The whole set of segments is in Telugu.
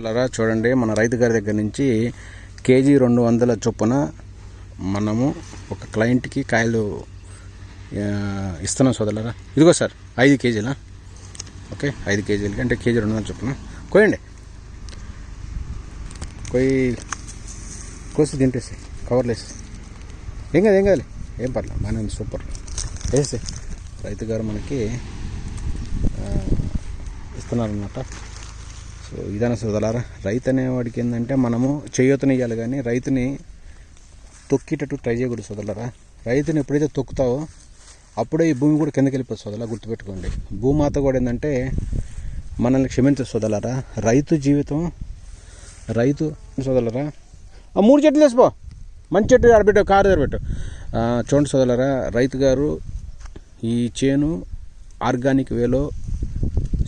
అలారా చూడండి మన రైతు గారి దగ్గర నుంచి కేజీ రెండు వందల చొప్పున మనము ఒక క్లయింట్కి కాయలు ఇస్తున్నాం సోదరులరా. ఇదిగో సార్ ఐదు కేజీలా? ఓకే ఐదు కేజీలకి అంటే కేజీ రెండు వందల చొప్పున. కోయండి కొయ్యి కోసి తింటేసి కవర్లు వేసి ఏం కాదు ఏం కాదు ఏం పర్లేదు బాగానే ఉంది సూపర్. వేసి రైతు గారు మనకి ఇస్తున్నారనమాట సో ఇదన సోదలారా రైతు అనేవాడికి ఏంటంటే మనము చేయొతనియాలి కానీ రైతుని తొక్కేటట్టు ట్రై చేయకూడదు సోదరులారా రైతుని ఎప్పుడైతే తొక్కుతావో అప్పుడే ఈ భూమి కూడా కిందకి వెళ్ళిపోతుంది సోదరులా గుర్తుపెట్టుకోండి. భూమాత కూడా ఏంటంటే మనల్ని క్షమించదు సోదరులారా రైతు జీవితం రైతు సోదలరా. ఆ మూడు చెట్లు వేసిపో మంచి చెట్టు ఆడబెట్టు కారు ఆడబెట్టు చూడండి సోదలరా రైతు గారు ఈ చేను ఆర్గానిక్ వేలో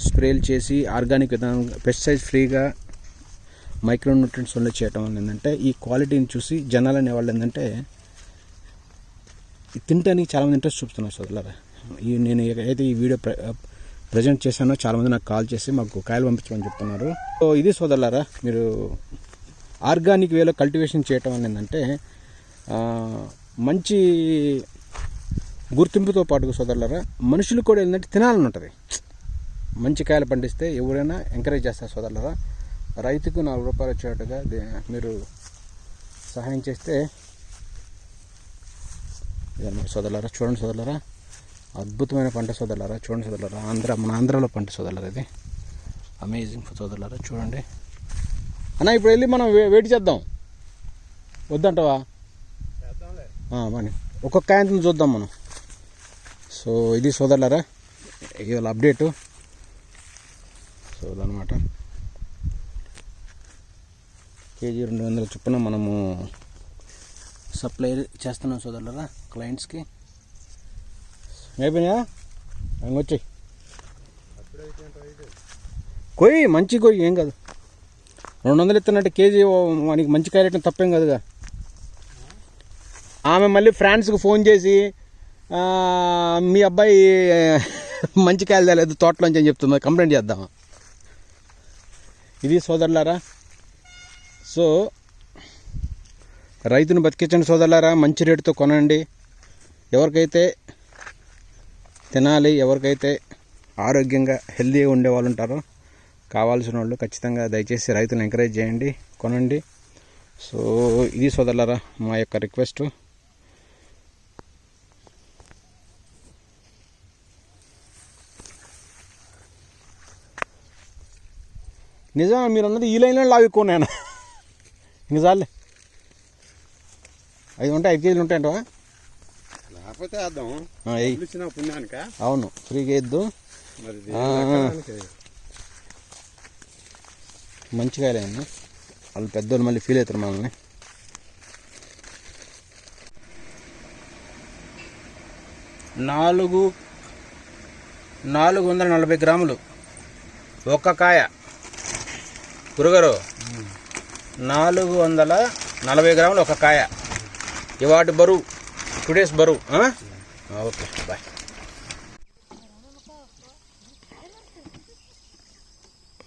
స్ప్రేలు చేసి ఆర్గానిక్ విధానం పెస్టిసైడ్స్ ఫ్రీగా మైక్రో న్యూట్రియంట్స్ వల్ల చేయటం వల్ల ఏంటంటే ఈ క్వాలిటీని చూసి జనాలు అనేవాళ్ళు ఏంటంటే తింటానికి తినడానికి చాలామంది ఇంట్రెస్ట్ చూపుతున్నారు సోదరులారా. ఈ నేను ఏదైతే ఈ వీడియో ప్ర ప్రజెంట్ చేశానో చాలామంది నాకు కాల్ చేసి మాకు కాయలు పంపించమని చెప్తున్నారు. సో ఇది సోదరులారా మీరు ఆర్గానిక్ వేలో కల్టివేషన్ చేయటం వల్ల ఏంటంటే మంచి గుర్తింపుతో పాటు సోదరులారా మనుషులు కూడా ఏంటంటే తినాలని ఉంటుంది. మంచి కాయలు పండిస్తే ఎవరైనా ఎంకరేజ్ చేస్తారు సోదరులారా. రైతుకు నాలుగు రూపాయలు వచ్చేటట్టుగా మీరు సహాయం చేస్తే సోదరులారా. చూడండి సోదరులారా. అద్భుతమైన పంట సోదరులారా. చూడండి సోదరులారా. ఆంధ్ర మన ఆంధ్రాలో పంట సోదరులారా ఇది. అమేజింగ్ సోదరులారా. చూడండి. అన్న ఇప్పుడు వెళ్ళి మనం వే- వెయిట్ చేద్దాం. వద్దంటావా? మని ఒక్కొక్క కాయంతం చూద్దాం మనం. సో ఇది సోదరులారా ఇవాళ అప్డేటు సో అదనమాట కేజీ రెండు వందల చొప్పున మనము సప్లై చేస్తున్నాం సోదరులరా క్లయింట్స్కి అయిపోయినాయా వచ్చాయి. కొయ్యి మంచి కొయ్యి ఏం కాదు. రెండు వందలు ఇస్తున్నట్టు కేజీ మనకి మంచి కాయలు తప్పేం కాదుగా. ఆమె మళ్ళీ ఫ్రాన్స్కి ఫోన్ చేసి మీ అబ్బాయి మంచి కాయలు తేలేదు తోటలోంచి అని చెప్తుంది. కంప్లైంట్ చేద్దామా? ఇది సోదరులారా సో రైతును బతికించండి సోదరులారా మంచి రేటుతో కొనండి. ఎవరికైతే తినాలి ఎవరికైతే ఆరోగ్యంగా హెల్తీగా ఉండే వాళ్ళు ఉంటారో కావాల్సిన వాళ్ళు ఖచ్చితంగా దయచేసి రైతులను ఎంకరేజ్ చేయండి కొనండి. సో ఇది సోదరులారా మా యొక్క రిక్వెస్ట్ నిజమే మీరు అన్నది ఈ లైన్లో లాగుకో నేను ఇంక చాలే. ఐదు ఉంటాయి ఐదు కేజీలు ఉంటాయంటవా? లేకపోతే వేద్దాం. అవును ఫ్రీగా. రకానికి మంచిగా అయింది వాళ్ళు పెద్దోళ్ళు మళ్ళీ ఫీల్ అవుతారు మనల్ని. నాలుగు నాలుగు వందల నలభై గ్రాములు. ఒక్క కాయ. గురుగారు నాలుగు వందల నలభై గ్రాములు ఒక కాయ. ఇవాటి బరువు టూ డేస్ బరువు ఓకే బాయ్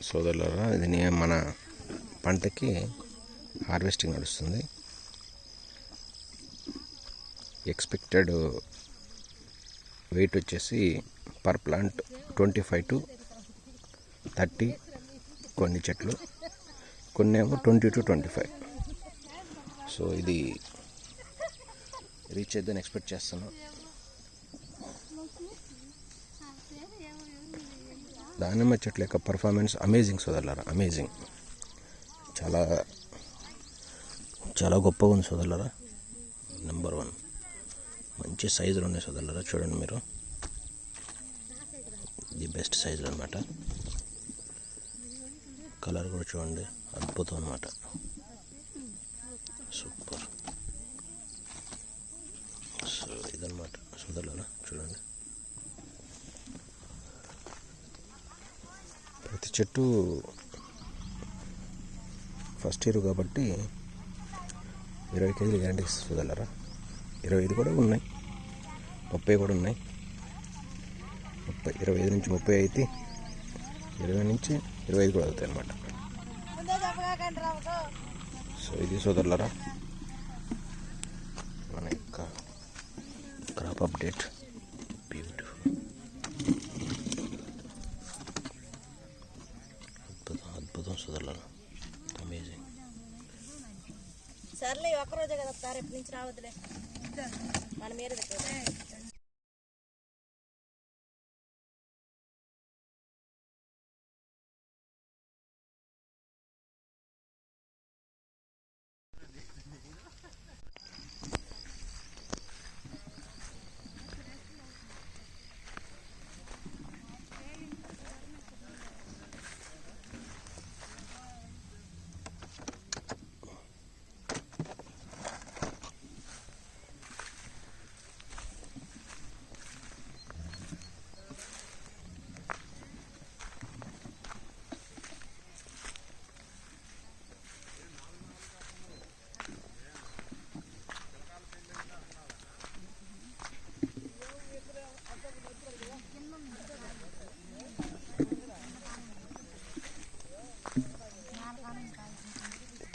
సోదరులరా ఇది మన పంటకి హార్వెస్టింగ్ నడుస్తుంది. ఎక్స్పెక్టెడ్ వెయిట్ వచ్చేసి per plant twenty five to thirty కొన్ని చెట్లు. కొన్ని ఏమో twenty to twenty five. So ఇది రీచ్ అయిద్దని ఎక్స్పెక్ట్ చేస్తాను దానిమ్మ చెట్ల యొక్క పర్ఫార్మెన్స్ అమేజింగ్ సోదరులారా అమేజింగ్ చాలా చాలా గొప్పగా ఉంది సోదరులారా. నెంబర్ వన్ మంచి సైజులు ఉన్నాయి సోదరులారా చూడండి మీరు. ది బెస్ట్ సైజులు అనమాట కలర్ కూడా చూడండి. అద్భుతం అనమాట సూపర్. సో ఇదనమాట సోదరులారా చూడండి. ప్రతి చెట్టు ఫస్ట్ ఇయర్ కాబట్టి ఇరవై కేజీలు గ్యారంటీ ఇస్తుందల్లరా ఇరవై ఐదు కూడా ఉన్నాయి. ముప్పై కూడా ఉన్నాయి. ముప్పై ఇరవై ఐదు నుంచి ముప్పై అయితే ఇరవై నుంచి ఇరవై ఐదు కూడా అవుతాయి అన్నమాట. సో ఇది సోదరులరా మన యొక్క క్రాప్ అప్డేట్ బ్యూటిఫుల్ అద్భుతం అద్భుతం సోదరులరా. అమేజింగ్ సర్లే ఒక్కరోజే కదా సార్ ఎప్పటి నుంచి రావద్దులే. మన మీద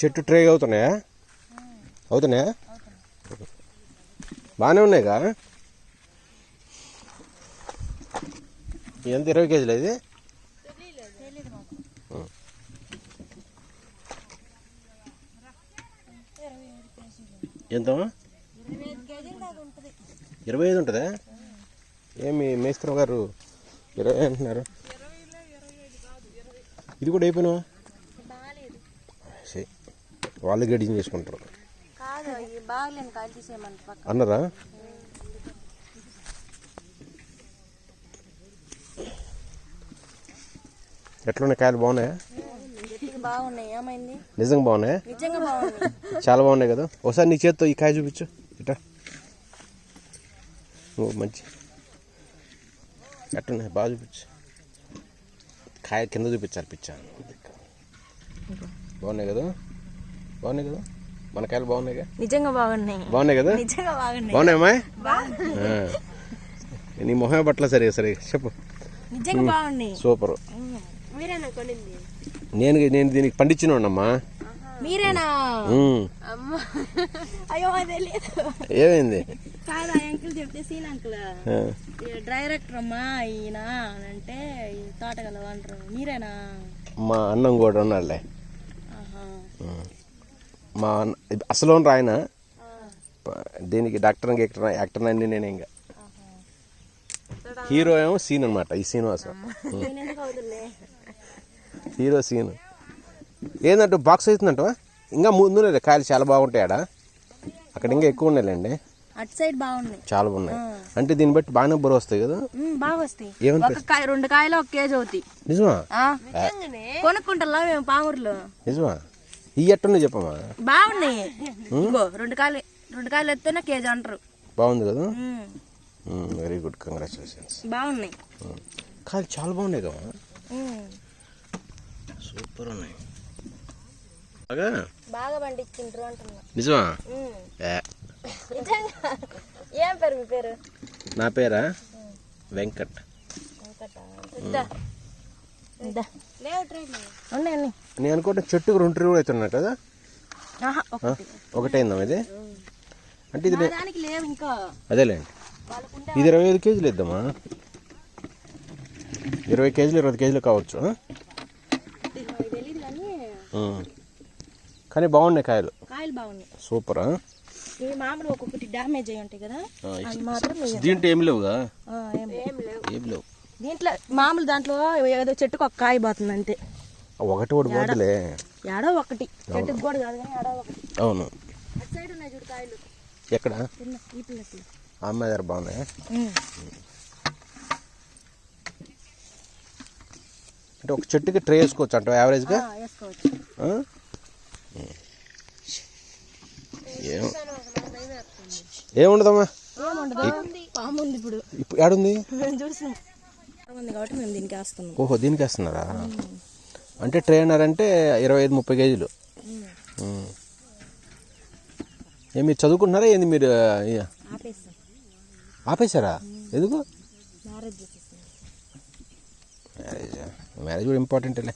చెట్టు ట్రే అవుతున్నాయా? అవుతున్నాయా? బాగానే ఉన్నాయిగా? ఎంత ఇరవై కేజీలు ఇది? ఎంత? ఇరవై ఐదు ఉంటుంది? ఏమి మేస్త్రం గారు ఇరవై అంటున్నారు. ఇది కూడా అయిపోయినా బాగాలేదు సరే వాళ్ళు గడిచిన చేసుకుంటారు. అన్నారా? ఎట్లున్నాయి కాయలు బాగున్నాయా? నిజంగా బాగున్నాయా? చాలా బాగున్నాయి కదా. ఒకసారి నీ చేత్తో ఈ కాయ చూపించు. నువ్వు మంచి. ఎట్టున్నాయి బాగా చూపించు. కాయ కింద చూపించాలి పిచ్చా. బాగున్నాయి కదా? బాగున్నాయి కదా? మన కాయలు బాగున్నాయి కదా? నిజంగా బాగున్నాయి. బాగున్నాయి కదా? నిజంగా బాగున్నాయి. బాగున్నాయమ్మా. నీ మొహం పట్ల సరే సరే. చెప్పు. నిజంగా బాగున్నాయి. సూపర్. నేను నేను దీనికి పండించినోడమ్మా మీరేనా? అయ్యో తెలియదు ఏమైంది? కాదు అంకుల్ చెప్తే సీన్ అంకుల్. డైరెక్టర్ అమ్మా ఈయన అంటే ఈ తోటగల వండరు మీరేనా? మా అన్నం కూడా ఉన్నాడులే. మా అసలు రాయన? దీనికి డాక్టర్ యాక్టర్ యాక్టర్ అన్ని నేనే ఇంకా హీరో ఏమో సీన్ అనమాట ఈ శ్రీనివాసం. Hero scene. ఏందంటే బాక్స్ అవుతుందంట ఇంకా ముందు కాయలు చాలా బాగుంటాయి ఆడ అక్కడ ఇంకా ఎక్కువ ఉన్నాయిలేండి. అటు సైడ్ బాగున్నాయి. చాలా బాగున్నాయి. అంటే దీన్ని బట్టి బాగానే బరువు వస్తాయి కదా? బాగా వస్తాయి. రెండు కాయలు ఒక కేజీ అవుతాయి. నిజమా? ఆ? కొనుక్కుంటారా మేము పామూరులో. నిజమా? ఈ ఎట్టున్నాయి చెప్పమ్మా బాగున్నాయి. ఇంకో రెండు కాయలు రెండు కాయలు ఎత్తేనే కేజీ అంటారు. బాగుంది కదా? వెరీ గుడ్ కంగ్రాచులేషన్స్ బాగున్నాయి. కాయలు చాలా బాగున్నాయి కదా సూపర్ ఉన్నాయి. బాగా? బాగా పండించిండ్రు అంటున్నా. నిజమా? ఏ, పేరు మీ పేరు? నా పేరా? వెంకట్. ఇద్దా. ఉన్నాయి ఉన్నాయి నేను అనుకుంటే చెట్టుకు రెండు ట్రివులు అవుతున్నాయి కదా? ఒకటైందా ఇది? అంటే ఇది అదేలేండి. వాళ్ళకుంటే ఇది ఇరవై ఐదు కేజీలు ఇద్దామా? ఇరవై కేజీలు ఇరవై కేజీలు కావచ్చు కానీ బాగున్నాయి కాయలు. కాయలు బాగున్నాయి. సూపర్? ఒక్కొక్కటి డ్యామేజ్ ఉంటాయి కదా దీంట్లో ఏమి లేవుగా? ఏం లేవు. దీంట్లో మామూలు దాంట్లో ఏదో చెట్టుకు ఒక కాయ పోతుంది అంతే. ఒకటి ఒకటి పోతులే ఏడో ఒకటి. చెట్టుకు కూడా కాదు కానీ ఏడో ఒకటి. అవును. అటు సైడ్ ఉన్నాయి చూడు కాయలు. ఎక్కడ? ఈ అమ్మాయి దగ్గర బాగున్నాయి? అంటే ఒక చెట్టుకి ట్రే వేసుకోవచ్చు అంట యావరేజ్గా? ఏముండదమ్మా ఇప్పుడు. ఏడుంది? ఓహో దీనికి వేస్తున్నారా? అంటే ట్రైనర్ అంటే ఇరవై ఐదు ముప్పై కేజీలు. ఏ మీరు చదువుకుంటున్నారా? ఏంది మీరు ఆపేశారా. ఎందుకు? మ్యారేజ్ కూడా ఇంపార్టెంట్లే.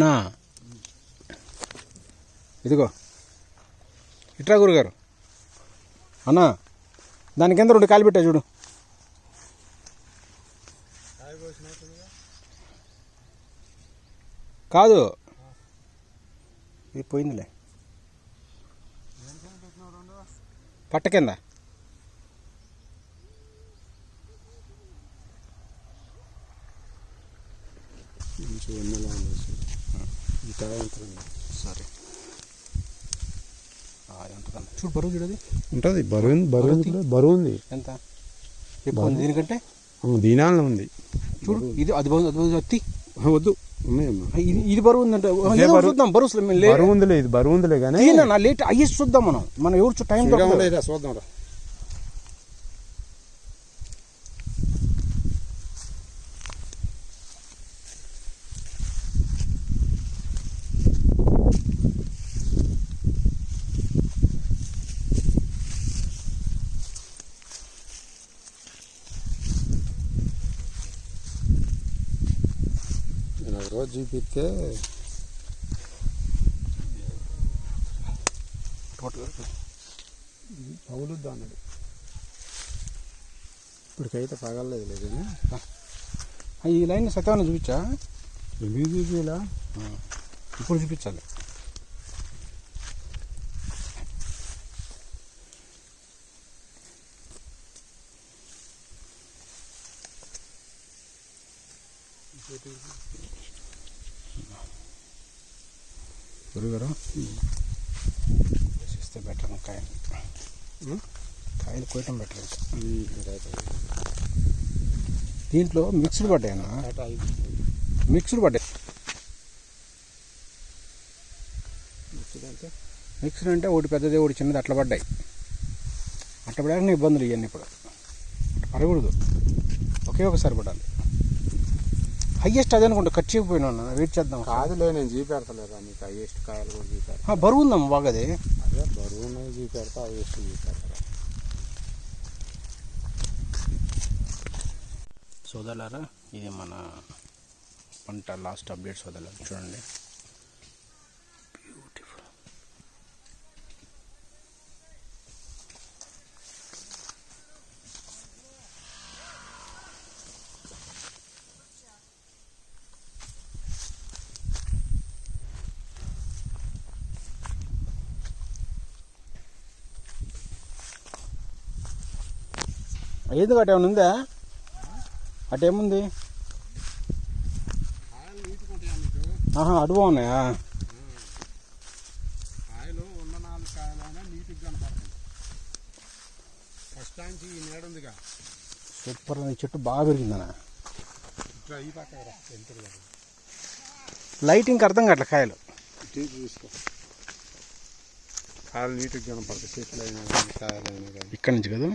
నా ఇదిగో. ఇట్రా గురుగారు. అన్నా దాని కింద రెండు కాలు పెట్టా చూడు. కాదు. ఇది పోయిందిలే. పట్ట కింద. చూడండి ఎంత ఉంది? సరే. ఎంత చూడు బరువు చూడది ఉంటుంది బరువు బరువు బరువు ఉంది. ఎంత? ఎక్కువ ఉంది దీనికంటే? ఆ, దీనాల్లో ఉంది. చూడు ఇది అది బాగుంది అది బాగుంది అత్తి. వద్దు. ఇది బరువు ఉందంటే. చూద్దాం బరువు బరువు ఉందిలే ఇది బరువు ఉందిలే కానీ. లేట్ అయ్యేసి చూద్దాం మనం. మనం ఎవరు టైం చూద్దాం రా నేను ఒక రోజు చూపిస్తే టోటల్ పగులుద్దా అన్నాడు ఇప్పటికైతే పగలలేదు లేదు కానీ ఆ, ఈ లైన్ సత్యవన్న చూపించా? ఎందుకు చూపిలా ఇప్పుడు చూపించాలి. గురుగారు ఇస్తే బెటర్ కాయలు? కాయలు కోయటం బెటర్ ఇంకా. దీంట్లో మిక్స్డ్ పడ్డాయి అన్న. మిక్స్డ్ పడ్డాయి. మిక్స్డ్ అంటే? ఒకటి పెద్దది ఒకటి చిన్నది అట్లా పడ్డాయి. అట్లా పడాక ఇబ్బందులు ఇవన్నీ ఇప్పుడు. పడకూడదు ఒకే ఒకసారి పడాలి. హయ్యెస్ట్ అదే అనుకుంటా. కట్ చేయకపోయినా వెయిట్ చేద్దాం కాదులే నేను చూపెడతలేదా నీకు హైయెస్ట్ కాయలు కూడా చూపెడతా ఆ, బరువు ఉందమ్మ బాగా అది అదే బరువు ఉన్నది చూపెడతా హైయెస్ట్ చూపెడతా సోదరులారా ఇది మన పంట లాస్ట్ అప్డేట్ సోదరులారా చూడండి. ఏది అటు ఏమైనా ఉందా? అటేముంది ఆహా అటు బాగున్నాయా? కాయలు ఉన్న నాలుగు కాయలైనా నీట్గా కనపడుతుంది. ఫస్ట్ టైం ఈ నేడు ఉందిగా. సూపర్ ఈ చెట్టు బాగా పెరిగిందన్న. ఇట్లా ఈ పక్క రా ఎంతరు కదా లైటింగ్ అర్థం కావట్లే కాయలు. తీసుకో. కాయలు నీట్గా కనపడతాయి. చెట్లు అయినా కాయలు అయినా ఇక్కడి నుంచి కదా?